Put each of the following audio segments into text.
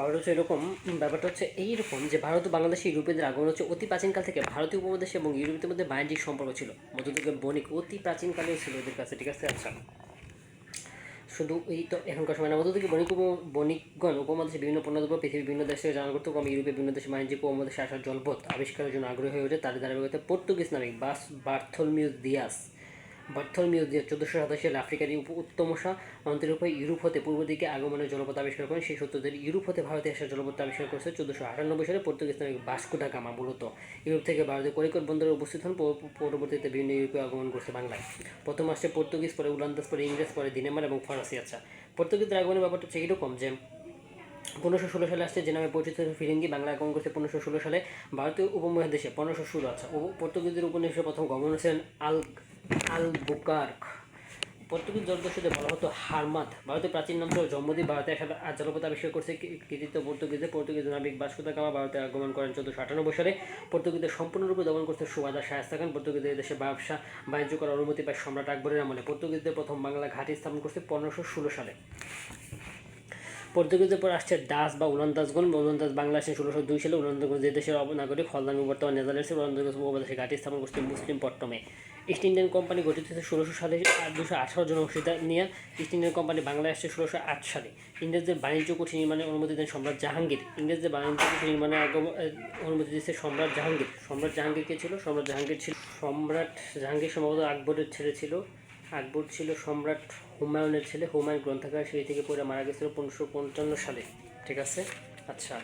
ব্যাপারটা হচ্ছে এরকম ব্যাপারটা হচ্ছে এইরকম যে ভারত ও বাংলাদেশে ইউরোপীয়দের আগমন হচ্ছে অতি প্রাচীনকাল থেকে ভারতীয় উপমহাদেশ এবং ইউরোপীয়দের মধ্যে বাণিজ্যিক সম্পর্ক ছিল। মধ্যযুগের বণিক অতি প্রাচীনকালেও ছিল ওদের কাছে। ঠিক আছে আচ্ছা। শুধু এই তো এখনকার সময় না মধ্য থেকে বণিক বণিকগণ উপমহাদেশে বিভিন্ন পণ্যদ্রব্য, পৃথিবীর বিভিন্ন দেশে জানা করতে কম ইউরোপের বিভিন্ন দেশে বাণিজ্যিক উপমহাদেশে আসার জলপথ আবিষ্কারের জন্য আগ্রহী হয়ে ওঠে। তাদের ধারাবাহিকতা পর্তুগিজ নামিক বাস বার্থলমিউস দিয়াস। বার্থলমিউস দিয়াস চোদ্দোশো সাতাশি সালে আফ্রিকার উত্তমশা অন্তের উপরে ইউরোপ হতে পূর্ব দিকে আগমনের জলপথ আবিষ্কার করেন, সেই সত্যদের ইউরোপ হতে ভারতে আসার জলপথ আবিষ্কার করেছে চোদ্দোশো আটানব্বই সালে পর্তুগিজ নামিক বাস্কো ডা গামা মূলত। ইউরোপ থেকে ভারতের করিকট বন্দরে উপস্থিত হন পরবর্তীতে বিভিন্ন ইউরোপে আগমন করছে বাংলায়। প্রথম আসছে পর্তুগিজ, পরে উলান্দাস পরে ইংরেজ, পরে দিনেমার এবং ফরাসি। আচ্ছা পর্তুগিজদের আগমনের ব্যাপারটা হচ্ছে এইরকম যে, পনেরোশো ষোলো সালে আসছে যে নামে পরিচিত ফিরিঙ্গি বাংলা আগমন করছে পনেরোশো ষোলো সালে ভারতীয় উপমহাদেশে, পনেরোশো ষোলো। আচ্ছা পর্তুগিজদের উপনিবেশে প্রথম গভর্নর ছিলেন আল আল বুকার্ক। পর্তুগিজ জলদস্যুদের বলা হতো হারমাত ভারতের প্রাচীন নাম ছিল জম্মদ্বীপ। ভারতে আসার আর জলপথ আবিষ্কার করছে কৃতিত্ব পর্তুগিজদের। পর্তুগিজ নাবিক বাস্কো দা গামা ভারতে আগমন করেন চোদ্দোশো আটানব্বই সালে পর্তুগিজদের সম্পূর্ণরূপে দমন করতে সুবাদা শায়স্তা খান পর্তুগিজদের দেশে ব্যবসা, বাণিজ্য করার অনুমতি পায় সম্রাট আকবরের আমলে। পর্তুগিজদের প্রথম বাংলা ঘাঁটি স্থাপন করছে পনেরোশো ষোলো সালে। পর্তুগিজের পর আসছে দাস বা উলন্দাজগণ। উলন্দাজ বাংলাদেশে ষোলোশো দুই সালে। উলন্দাজগণ যে দেশের নাগরিক হলদামি বর্তমান নেদারল্যান্ডসের উলন্দাজ উপমহাদেশে ঘাঁটি স্থাপন করছে মুসলিম পট্টমে। ইস্ট ইন্ডিয়ান কোম্পানি গঠিত হয়েছে ষোলোশো সালে দুশো আঠারো জন অংশীদার নিয়ে ইস্ট ইন্ডিয়ান কোম্পানি বাংলায় আসছে ষোলোশো আট সালে। ইংরেজদের বাণিজ্য কুঠি নির্মাণের অনুমতি দেন সম্রাট জাহাঙ্গীর। ইংরেজদের বাণিজ্য কুঠি নির্মাণের অনুমতি দিচ্ছে সম্রাট জাহাঙ্গীর। সম্রাট জাহাঙ্গীর কে ছিল? সম্রাট জাহাঙ্গীর ছিল সম্রাট জাহাঙ্গীর সম্ভবত আকবরের ছেলে ছিল। আকবর ছিল সম্রাট হুমায়ুনের ছেলে। হুমায়ুন গ্রন্থাগার সেই থেকে পড়ে মারা গেছিল পনেরোশো পঞ্চান্ন সালে। ঠিক আছে? আচ্ছা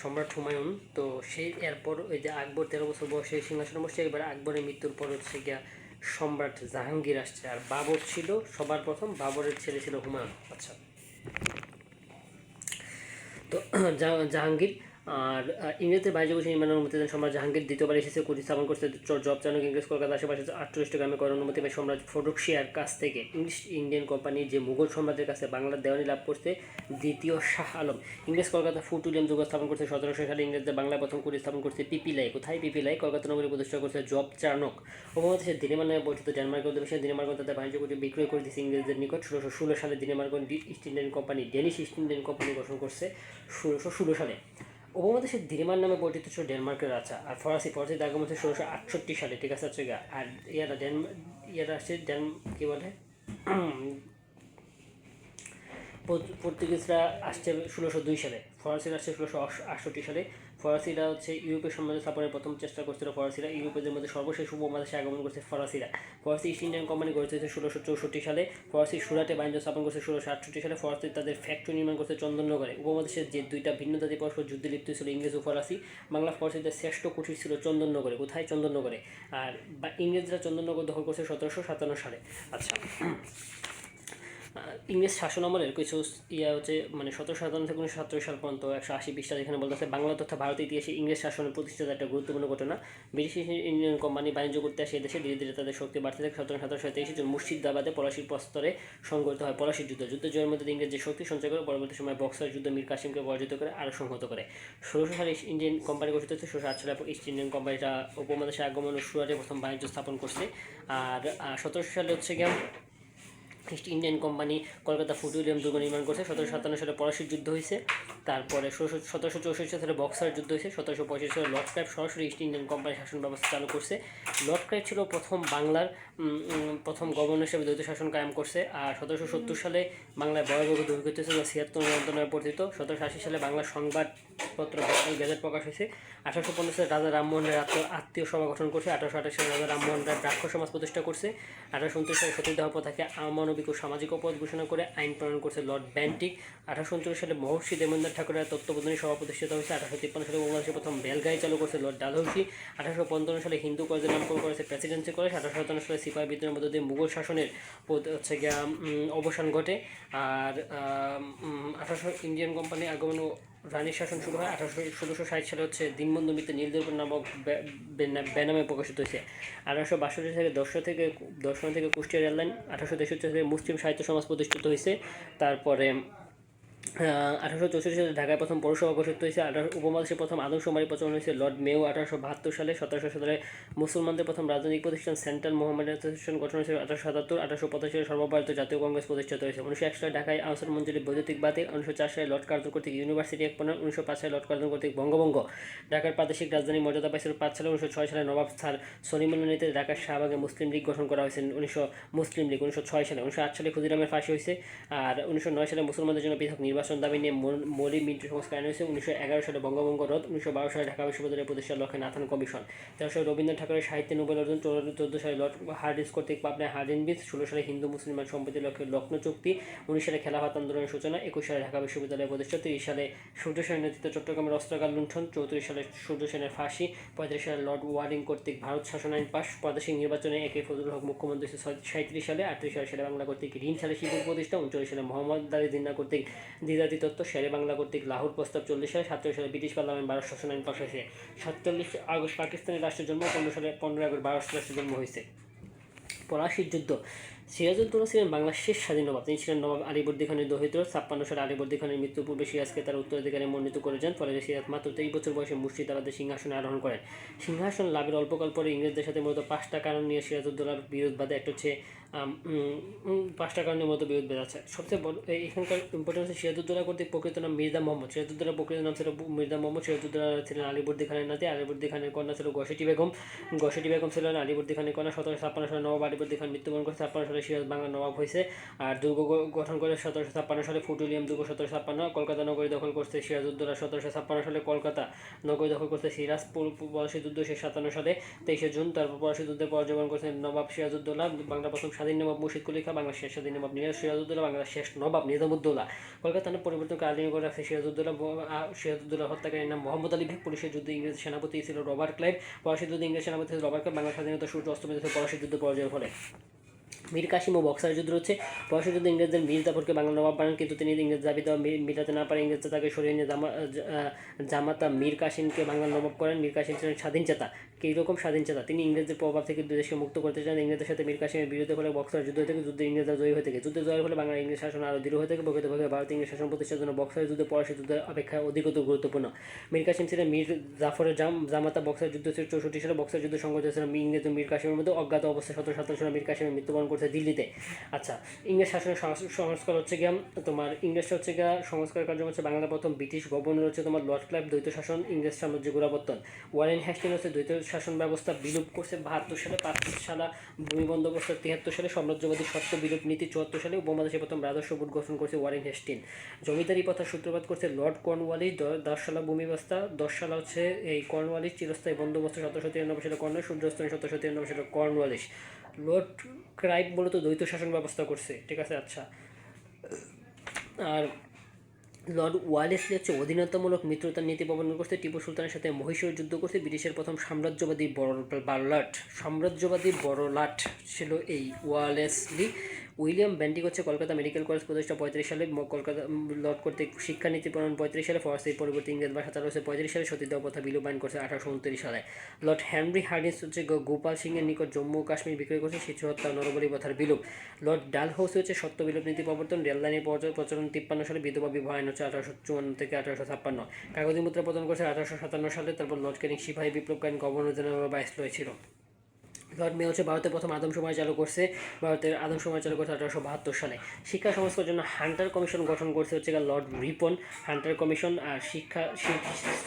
সম্রাট হুমায়ুন, তো সেই এরপর ওই যে আকবর তেরো বছর বয়সে সিংহাসনে বসছে এবার আকবরের মৃত্যুর পর হচ্ছে গিয়া সম্রাট জাহাঙ্গীর আসছে। আর বাবর ছিল, সবার প্রথম বাবরের ছেলে ছিল হুমায়ুন। আচ্ছা। তো জাহাঙ্গীর আর ইংরেজদের বাইরে বসে নির্মাণের অনুমতি দেন সম্রাট জাহাঙ্গীর দ্বিতীয়বার এসেছে কুটি স্থাপন করতে। জব চানক ইংরেজ কলকাতা আশেপাশে আটচল্লিশটা গ্রামে করার অনুমতি পায় সম্রাট ফটক শিয়ার কাছ থেকে ইংলিশ ইন্ডিয়ান কোম্পানি যে মুঘল সম্রাটের কাছে বাংলার দেওয়ানি লাভ করতে দ্বিতীয় শাহ আলম। ইংরেজ কলকাতা ফুট উইলিয়াম যুগ স্থাপন করতে সতেরোশো সালে, ইংরেজদের বাংলা প্রথম কুটি স্থাপন করতে পিপিলাই। কোথায় পিপিলাই? কলকাতা নগরী প্রতিষ্ঠা করছে জব চানক। উপমহাদেশের দিনেমার নামে পরিচিত ডেনমার্ক অধিবেশনে দিনেমার্ক তাদের বাণিজ্য কুটি বিক্রয় করে দিয়েছে ইংরেজদের নিকট। ষোলোশো ষোলো সালে দিনেমার্ক East Indian company, Danish East Indian company গঠন করছে ষোলোশো ষোলো সালে। উপমহাদেশের দিরিমান নামে পরিচিত ছিল ডেনমার্কের রাজা, আর ফরাসি ফরাসি আগমন হচ্ছে ষোলোশো আটষট্টি সালে, ঠিক আছে হচ্ছে আর ইয়ারা ডেন ইয়ারা আসছে ডেন কী বলে? পর্তুগিজরা আসছে ষোলোশো দুই সালে। ফরাসিরা আসছে ষোলোশো আটষট্টি সালে। ফরাসিরা হচ্ছে ইউরোপের সাম্রাজ্য স্থাপনের প্রথম চেষ্টা করছিল ফরাসিরা। ইউরোপের মধ্যে সর্বশেষ উপমহাদেশে আগমন করছে ফরাসিরা। ফরাসি ইস্ট ইন্ডিয়ান কোম্পানি গঠিত হয়েছে ষোলোশো চৌষট্টি সালে। ফরাসি সুরাটে বাণিজ্য স্থাপন করছে ষোলোশো আটষট্টি সালে। ফরাসি তাদের ফ্যাক্টরি নির্মাণ করছে চন্দননগরে। উপমহাদেশের যে দুইটা ভিন্ন জাতি পরস্পর যুদ্ধে লিপ্ত ছিল ইংরেজ ও ফরাসি। বাংলা, ফরাসিদের শ্রেষ্ঠ কুঠির ছিল চন্দননগরে। কোথায়? চন্দননগরে। আর ইংরেজরা চন্দননগর দখল করছে সতেরোশো সাতান্ন সালে। আচ্ছা। ইংরেজ শাসন আমলের কিছু ইয়া হচ্ছে মানে সতেরো সাতান্ন থেকে উনিশশো সাতচল্লিশ সাল পর্যন্ত একশো আশি বিশটা যেখানে বলতেছে বাংলা তথা ভারতের ইতিহাসে ইংরেজ শাসনের প্রতিষ্ঠিত একটা গুরুত্বপূর্ণ ঘটনা। ব্রিটিশ ইন্ডিয়ান কোম্পানি বাণিজ্য করতে আসে দেশে, ধীরে ধীরে তাদের শক্তি বাড়তে থাকে। সতেরো সতেরোশো তেইশে জুন মুর্শিদাবাদে পলাশির প্রস্তরে সংগঠিত হয় পলাশির যুদ্ধ। যুদ্ধ জয়ের মধ্যে ইংরেজ যে শক্তি সঞ্চয় করে, পরবর্তী সময় বক্সার যুদ্ধ মীর কাসিমকে পরাজিত করে আরও সংহত করে। ষোলোশো সালে ইস্ট ইন্ডিয়ান কোম্পানি গঠিত হচ্ছে ষোলোশো আট সালে ইস্ট ইন্ডিয়ান কোম্পানিটা উপমহাদেশে আগমন ও সুরাটে প্রথম বাণিজ্য স্থাপন করছে। আর সতেরোশো সালে হচ্ছে গিয়ে East Indian company Kolkata fort William দুর্গ নির্মাণ করছে। সতেরোশো সাতান্ন সালে পলাশির যুদ্ধ হয়েছে। তারপরে সতেরোশো চৌষট্টি সালে বক্সার যুদ্ধ হয়েছে। সতেরোশো পঁয়ষট্টি সালে লর্ড ক্রাইব সরাসরি ইস্ট ইন্ডিয়ান কোম্পানি শাসন ব্যবস্থা চালু করছে। লর্ড ক্রাইব ছিল প্রথম বাংলার প্রথম গভর্নর হিসেবে দ্বৈত শাসন কায়েম করছে। আর সতেরোশো সত্তর সালে বাংলায় ভয়াবহ হয়েছে যা ছিয়াত্তর নিয়ন্ত্রণ নামে পরিচিত সতেরোশো আশি সালে বাংলা সংবাদপত্র গেজেট প্রকাশ হয়েছে। আঠারোশো পঞ্চাশ সালে রাজা রামমোহন রায় আত্ম, আত্মীয় সভা গঠন করছে। আঠারোশো আঠাশ সালে রাজা রামমোহন রায় ব্রাহ্ম সমাজ প্রতিষ্ঠা করছে। আঠারোশো উনত্রিশ সালে সতীদাহ প্রথাকে আমানবিক ও সামাজিক অপরাধ ঘোষণা করে আইন প্রণয়ন করছে লর্ড ব্যান্টিক। আঠারোশো উনচল্লিশ সালে মহর্ষি দেবেন্দ্র ঠাকুরের তত্ত্ববোধনী সভা প্রতিষ্ঠিত হয়েছে। আঠারোশো তিপ্পান্ন সালে বাংলাদেশে প্রথম বেলগাড়ি চালু করছে লর্ড ডালহৌসি। আঠারোশো পঞ্চান্ন সালে হিন্দু কলেজের নামকরণ করেছে প্রেসিডেন্সি কলেজ। আঠারোশো সাতান্ন সালে সিপাহী বিদ্রোহের মধ্য দিয়ে মুঘল শাসনের হচ্ছে গিয়া অবসান ঘটে। আর আঠারোশো ইন্ডিয়ান কোম্পানি আগমন রানীর শাসন শুরু হয় আঠারোশো ষোলোশো ষাট সালে হচ্ছে দীনবন্ধু মিত্র নীলদর্পণ নামক ব্যানামে প্রকাশিত হয়েছে। আঠারোশো বাষট্টি থেকে দর্শন থেকে দর্শন থেকে কুষ্টিয়া রেললাইন, আঠারোশো তেষট্টি থেকে মুসলিম সাহিত্য সমাজ প্রতিষ্ঠিত হয়েছে। তারপরে আঠারোশো চৌষট্টি সালে ঢাকায় প্রথম পৌরসভা গঠিত হয়েছে। আঠারো উপমহাদেশে প্রথম আদমশুমারি প্রচলন হয়েছে লর্ড মেও আঠারোশো বাহাত্তর সালে। সতেরোশো সালে মুসলমানদের প্রথম রাজনৈতিক প্রতিষ্ঠান সেন্ট্রাল মোহাম্মদ অ্যাসোসিয়েশন গঠন হয়েছে। আঠারোশো সাতাত্তর, আঠারোশো পঁচাশি সালে সর্বভারতীয় জাতীয় কংগ্রেস প্রতিষ্ঠিত হয়েছে। উনিশশো এক সালে ঢাকায় আনসার মঞ্জুরি বৈদ্যুতিক বাতিল। উনিশশো চার সালে লর্ড কার্জন কর্তৃক ইউনিভার্সিটি এক পনেরো উনিশশো পাঁচ সালে লর্ড কার্জন কর্তৃক বঙ্গভঙ্গ। ঢাকার প্রাদেশিক রাজধানী মর্যাদা পাইছিল পাঁচ সালে। উনিশশো ছয় সালে নবাব স্যার সলিমুল্লাহ নীতিতে ঢাকার শাহবাগে মুসলিম লীগ গঠন করা হয়েছে। উনিশশো মুসলিম লীগ। উনিশশো ছয় সালে। উনিশশো আট সালে ক্ষুদিরামের ফাঁসি হয়েছে। আর উনিশশো নয় সালে মুসলমানদের জন্য পৃথক নির্বাচন দাবি নিয়ে মৌ- মৌলিক মিন্টু সংস্কার আইন হয়েছে। উনিশশো এগারো সালে বঙ্গভঙ্গ রদ, উনিশশো বারো সালে ঢাকা বিশ্ববিদ্যালয় প্রতিষ্ঠার লক্ষ্যে নাথান কমিশন। তেরো সালে রবীন্দ্রনাথ ঠাকুরের সাহিত্যে নোবেল অর্জন, চৌদ্দ সালে লর্ড হার্ডিস কর্তৃক পাবনায় হার্ডিন ষোলো সালে হিন্দু মুসলমান সম্প্রীতির লক্ষ্যে লক্ষ্ণৌ চুক্তি, উনিশ সালে খেলাফত আন্দোলনের সূচনা, একুশ সালে ঢাকা বিশ্ববিদ্যালয় প্রতিষ্ঠা, তিরিশ সালে সূর্য সেনের নেতৃত্বে চট্টগ্রামের অস্ত্রাগার লুণ্ঠন, চৌত্রিশ সালে সূর্য সেনের ফাঁসি, পঁয়ত্রিশ সালে লর্ড ওয়ারিং কর্তৃক ভারত শাসন আইন পাশ প্রাদেশিক নির্বাচনে একে ফজলুল হক মুখ্যমন্ত্রী সাঁত্রিশ সালে, আটত্রিশ সালে শেরে বাংলা কর্তৃক ঋণ সালে শিবির প্রতিষ্ঠা, উনচল্লিশ সালে মোহাম্মদ দারি জিন্না কর্তৃক দ্বিজাতি তত্ত্ব শেরে বাংলা কর্তৃক লাহোর প্রস্তাব চল্লিশ সালে সাতচল্লিশ সালে ব্রিটিশ পার্লামেন্ট বারোশো শাসন আইন পাশ সাতচল্লিশ আগস্ট পাকিস্তানের রাষ্ট্রের জন্ম, পনেরো সালে পনেরো আগস্ট বারোশো রাষ্ট্রের জন্ম হয়েছে। পলাশির যুদ্ধ। সিরাজউদ্দৌলা ছিলেন বাংলার শেষ স্বাধীন নবাব তিনি ছিলেন নবাব আলীবর্দী খানের দহিত ছাপ্পান্ন সালে আলীবর্দী খানের মৃত্যুর পূর্বে সিরাজকে তার উত্তরাধিকারে মনোনীত করে যান, ফলে সিরাজ মাত্র তেইশ বছর বয়সে মুর্শিদাবাদের সিংহাসনে আরোহণ করেন। সিংহাসন লাভের অল্পকাল পরে ইংরেজদের সাথে মূলত পাঁচটা কারণ নিয়ে সিরাজউদ্দৌলার বিরোধ বাদে একটা হচ্ছে পাঁচটা কারণের মতো বিরোধ আছে। সবচেয়ে বড় এখানকার ইম্পর্টেন্স হচ্ছে সিরাজউদ্দৌলা কর্তৃক প্রকৃত নাম মির্জা মোহাম্মদ। সিরাজউদ্দৌলা প্রকৃত নাম ছিল মির্জা মোহাম্মদ। সিরাজউদ্দৌলা ছিলেন আলীবর্দী খানের নাতি। আলীবর্দী খানের কন্যা ছিল গসেটি বেগম। গসেটি বেগম ছিলেন আলীবর্দী খানের কন্যা। সতেরোশো ছাপ্পান্ন সালে নবাব আলীবর্দী খান মৃত্যুবরণ করে ছাপ্পান্ন সালে সিরাজ বাংলা নবাব হয়েছে। আর দুর্গ গঠন করে সতেরোশো ছাপ্পান্ন সালে ফুটুলিয়াম দুর্গ সতেরোশো ছাপ্পান্ন, কলকাতা নগরী দখল করছে সিরাজউদ্দৌলা সতেরোশো ছাপ্পান্ন সালে কলকাতা নগরী দখল করছে সিরাজপুর পলাশী যুদ্ধ শেষ সাতান্ন সালে তেইশে জুন, তারপর পলাশী যুদ্ধে পরাজয়বরণ করেছেন নবাব সিরাজউদ্দৌলা, বাংলা প্রথম স্বাধীন নবাব মুর্শিদ কুলি খাঁ বাংলা শেষ স্বাধীন নবাব নিরাজ সিরাজউদ্দৌলা, বাংলার শেষ নবাব নিজামুদ্দৌলা। কলকাতার পরিবর্তন আলিম করে রাখছে সিরাজউদ্দৌলা সিরাজউদ্দৌলা হত্যাকারীর নাম মোহাম্মদ আলী পুলিশের যুদ্ধে ইংরেজ সেনাপতি ছিল রবার্ট ক্লাইভ। পলাশী যুদ্ধে ইংরেজ সেনাপতি ছিল রবার্ট ক্লাইভ। বাংলা স্বাধীনতা সূর্য অস্তমিত পলাশী যুদ্ধ পরাজয়ের ফলে। মীর কাশিম ও বক্সার যুদ্ধ হচ্ছে। পলাশী যুদ্ধে ইংরেজদের মীর জাফরকে বাংলা নবাব বানান, কিন্তু তিনি ইংরেজ দাবি দেওয়া না পারে, ইংরেজরা তাকে সরিয়ে নিয়ে জামা জামাতা মীর কাশিমকে বাংলা নবাব করেন। মীর কাশিম ছিলেন স্বাধীন চেতা। কীরকম স্বাধীন চেতা তিনি ইংরেজদের প্রভাব থেকে দেশকে মুক্ত করতে চান, ইংরেজদের সাথে মীর কাসিমের বিরুদ্ধে ফলে বক্সার যুদ্ধ থেকে যুদ্ধে ইংরেজরা জয়ী হয়ে থাকে। যুদ্ধে জয়ের ফলে বাংলা ইংরেজ শাসন আরও দৃঢ় হয়ে থাকে। প্রকৃতভাবে ভারত ইংরেজ শাসন প্রতিষ্ঠার জন্য বক্সার যুদ্ধ পলাশী যুদ্ধের অপেক্ষা অধিকতর গুরুত্বপূর্ণ। মীর কাসিম ছিলেন মীর জাফরের জাম জামাতা। বক্সার যুদ্ধ ছিল চৌষট্টি সালে। বক্সার যুদ্ধ সংঘটিত ছিল ইংরেজ মীর কাসিমের মধ্যে। অজ্ঞাত অবস্থায় সতেরো সাতান্ন সালে মীর কাশিমের মৃত্যুবরণ করছে দিল্লিতে। আচ্ছা ইংরেজ শাসনের সংস- সংস্কার হচ্ছে গিয়া তোমার ইংরেজটা হচ্ছে গিয়া সংস্কার কার্যক্রম হচ্ছে বাংলার প্রথম ব্রিটিশ গভর্নর হচ্ছে তোমার লর্ড ক্লাইভ দ্বৈত শাসন, ইংরেজ সাম্রাজ্য গোড়াপত্তন ওয়ারেন হ্যাস্টিং হচ্ছে দ্বৈত শাসন ব্যবস্থা বিলুপ করছে, বাহাত্তর সালে পাঁচত্রিশ সালে ভূমি বন্দোবস্ত তিয়াত্তর সালে সাম্রাজ্যবাদী সত্য বিলুপ নীতি, চুয়াত্তর সালে উপমহাদেশে প্রথম রাজস্ব বোর্ড গঠন করছে ওয়ারেন হেস্টিন। জমিদারি প্রথার সূত্রপাত করছে লর্ড কর্নওয়ালিস দ- দশ সালা ভূমি ব্যবস্থা দশ সালা হচ্ছে এই কর্নওয়ালিস চিরস্থায়ী বন্দোবস্ত, সতেরোশো তিরানব্বই সালে কর্ণ সূর্যস্তনী সতেরোশো তিরানব্বই সালে কর্নওয়ালিস লর্ড ক্রাইব মূলত দ্বৈত শাসন ব্যবস্থা করছে, ঠিক আছে? আচ্ছা। আর লর্ড ওয়ালেসলি হচ্ছে অধীনতামূলক মিত্রতার নীতি প্রবর্তন করতে টিপু সুলতানের সাথে মহীশূর যুদ্ধ করতে ব্রিটিশের প্রথম সাম্রাজ্যবাদী বড় বারলাট। সাম্রাজ্যবাদী বড়লাট ছিল এই ওয়ালেসলি। উইলিয়াম ব্যান্ডিক হচ্ছে কলকাতা মেডিকেল কলেজ প্রতিষ্ঠা পঁয়ত্রিশ সালে কলকাতা লর্ড কর্তৃক শিক্ষানীতি প্রণয়ন পঁয়ত্রিশ সালে, ফরাসির পরিবর্তে ইংরেজ ভাষা চালু হচ্ছে পঁয়ত্রিশ সালে সতীদাহ প্রথা বিলুপ আইন করছে আঠারোশো উনত্রিশ সালে। লর্ড হেনরি হার্ডিন্স হচ্ছে গোপাল সিংয়ের নিকট জম্মু ও কাশ্মীর বিক্রয় করছে শিশু হত্যা নরবলি প্রথার বিলুপ। লর্ড ডালহৌসি হচ্ছে সত্য বিলোপ নীতি প্রবর্তন রেললাইনের প্রচ- প্রচলন তিপ্পান্ন সালে, বিধবা বিবাহ আইন হচ্ছে আঠারোশো চুয়ান্ন থেকে আঠারোশো ছাপ্পান্ন। কাগজি মুদ্রা প্রদান করছে আঠারোশো সাতান্ন সালে, তারপর লর্ড ক্যানিং সিপাহী বিপ্লবকালীন গভর্নর জেনারেল বাইসলয় ছিল। মে হচ্ছে ভারতের প্রথম আদমশুমারি চালু করছে। ভারতের আদম আদমশুমারি চালু করছে আঠারোশো বাহাত্তর সালে। শিক্ষা সংস্কারের জন্য হান্টার কমিশন গঠন করছে হচ্ছে লর্ড রিপন। হান্টার কমিশন আর শিক্ষা,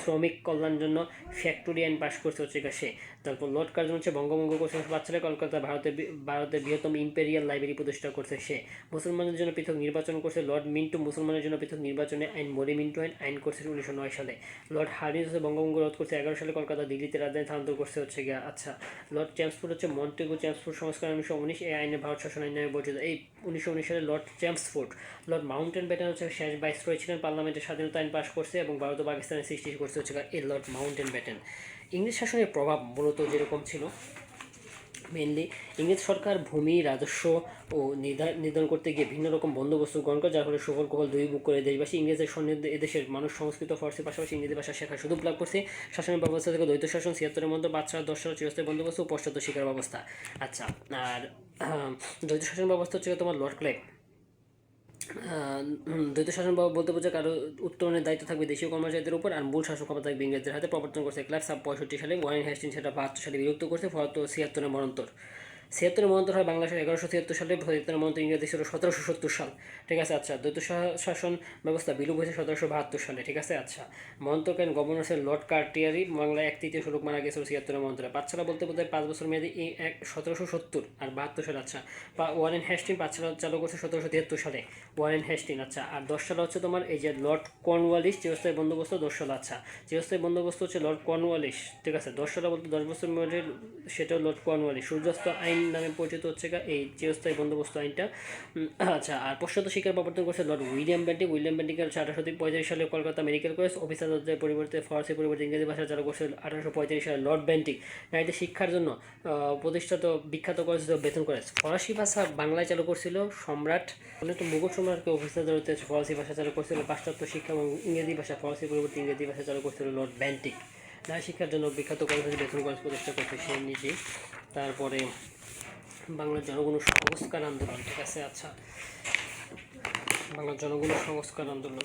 শ্রমিক কল্যাণ জন্য ফ্যাক্টরি আইন পাশ করছে হচ্ছে সে। তারপর লর্ড কার্জন হচ্ছে বঙ্গভঙ্গ করছে। পাঁচ সালে কলকাতা ভারতের ভারতের বৃহত্তম ইম্পেরিয়াল লাইব্রেরি প্রতিষ্ঠা করছে সে। মুসলমানদের জন্য পৃথক নির্বাচন করছে লর্ড মিন্টু। মুসলমানের জন্য পৃথক নির্বাচনে আইন মরি মিন্টু আইন আইন করছে উনিশশো নয় সালে। লর্ড হার্ডিন্স হচ্ছে বঙ্গভঙ্গ রোধ করছে। এগারো সালে কলকাতা দিল্লিতে রাজধানী স্থানান্তর করছে হচ্ছে গিয়া। আচ্ছা লর্ড চ্যাম্পসফোর্ড হচ্ছে মন্টেগু চ্যাম্পসফোর্ড সংস্কার উনিশশো উনিশ এই আইনে ভারত শাসন আইন নামে পরিচিত এই উনিশশো উনিশ সালে Lord Chelmsford Lord Mountbatten হচ্ছে শেষ বাইস ছিলেন পার্লামেন্টের স্বাধীনতা আইন পাশ করছে এবং ভারত ও পাকিস্তানের সৃষ্টি করছে হচ্ছে এই লর্ড মাউন্টেন ব্যাটেন ইংরেজ শাসনের প্রভাব মূলত যেরকম ছিল মেনলি ইংরেজ সরকার ভূমি রাজস্ব ও নির্ধার- নির্ধারণ করতে গিয়ে ভিন্ন রকম বন্দোবস্ত গ্রহণ করে যার ফলে সুফল কুফল দুই বুক করে দেশবাসী ইংরেজের সন্নিধে এদেশের মানুষ সংস্কৃত ফার্সির পাশাপাশি ইংরেজি ভাষা শেখার সুযোগ লাভ করছে। শাসনের ব্যবস্থা থেকে দ্বৈত শাসন ছিয়াত্তরের মধ্যে বাচ্চা দশ সাল চিরস্থায়ী বন্দোবস্ত ও পশ্চাৎ শিকার ব্যবস্থা। আচ্ছা আর দ্বৈত শাসন ব্যবস্থা হচ্ছে তোমার লর্ড উম, দ্বৈত শাসন বলতে বোঝা কারও উত্তরণের দায়িত্ব থাকবে দেশীয় কর্মচারীদের উপর, আর মূল শাসন ক্ষমতা থাকবে ইংরেজদের হাতে। প্রবর্তন করছে ক্লাস পঁয়ষট্টি সালে ওয়ারেন হেস্টিন সেটা বাহাত্তর সালে বিরক্ত করছে, ফলত ছিয়াত্তরের মরন্তর ছিয়াত্তরের মন্ত্র হয় বাংলাদেশের এগারোশো ছিয়াত্তর সালে ছিয়াত্তরের মরন্তর ইংরেজি ছিল সতেরোশো সত্তর সাল। ঠিক আছে আচ্ছা দ্বৈত শাসন ব্যবস্থা বিলুপ হয়েছে সতেরোশো বাহাত্তর সালে, ঠিক আছে আচ্ছা। মরন্তরকালীন গভর্নর ছিল লর্ড কার্টিয়ারি, বাংলায় এক তৃতীয় স্বরূপ মারা গেছিল ছিয়াত্তর মরন্তরে পাঠশালা বলতে হয় পাঁচ বছর মেয়াদি এই এক সতেরোশো সত্তর আর বাহাত্তর সালে আচ্ছা। ওয়ারেন হেস্টিন পাঠশালা চালু করছে সতেরোশো তিয়াত্তর সালে, ওয়ারেন হেস্টিন আচ্ছা। আর দশ সালে হচ্ছে তোমার এই যে লর্ড কর্নওয়ালিস চিরস্থায়ী বন্দোবস্ত, দশ সাল আচ্ছা। চিরস্থায়ী বন্দোবস্ত হচ্ছে লর্ড কর্নওয়ালিস ঠিক আছে। দশ সালে বলতে দশ বছর মেয়াদি সেটাও লর্ড কর্নওয়ালিস সূর্যাস্ত আইন নামে পরিচিত হচ্ছে এই চিরস্থায়ী বন্দোবস্ত আইনটা। আচ্ছা আর পশ্চাৎ শিকার প্রবর্তন করেছে লর্ড উইলিয়াম বেন্টিক উইলিয়াম হচ্ছে আঠারোশো পঁয়ত্রিশ সালে কলকাতা মেডিকেল কলেজ। অফিসার পরিবর্তে ফরাসি পরিবর্তে ইংরেজি ভাষা চালু করছে আঠারোশো পঁয়ত্রিশ সালে লর্ড বেন্টিক নারীদের শিক্ষার জন্য প্রতিষ্ঠিত বিখ্যাত কলেজ বেতন কলেজ ফরাসি ভাষা বাংলায় চালু করছিল সম্রাট। অনেক মুঘল সম্রাটকে অফিসার ফরাসি ভাষা চালু করছিল। পাশ্চাত্য শিক্ষা এবং ইংরেজি ভাষা, ফরাসি পরিবর্তে ইংরেজি ভাষা চালু করছিল লর্ড বেন্টিক নারী শিক্ষার জন্য বিখ্যাত কলেজ বেতন কলেজ প্রতিষ্ঠা করছে সে নিজে তারপরে বাংলার জনগণ সংস্কার আন্দোলন। ঠিক আছে আচ্ছা। বাংলার জনগণ সংস্কার আন্দোলন।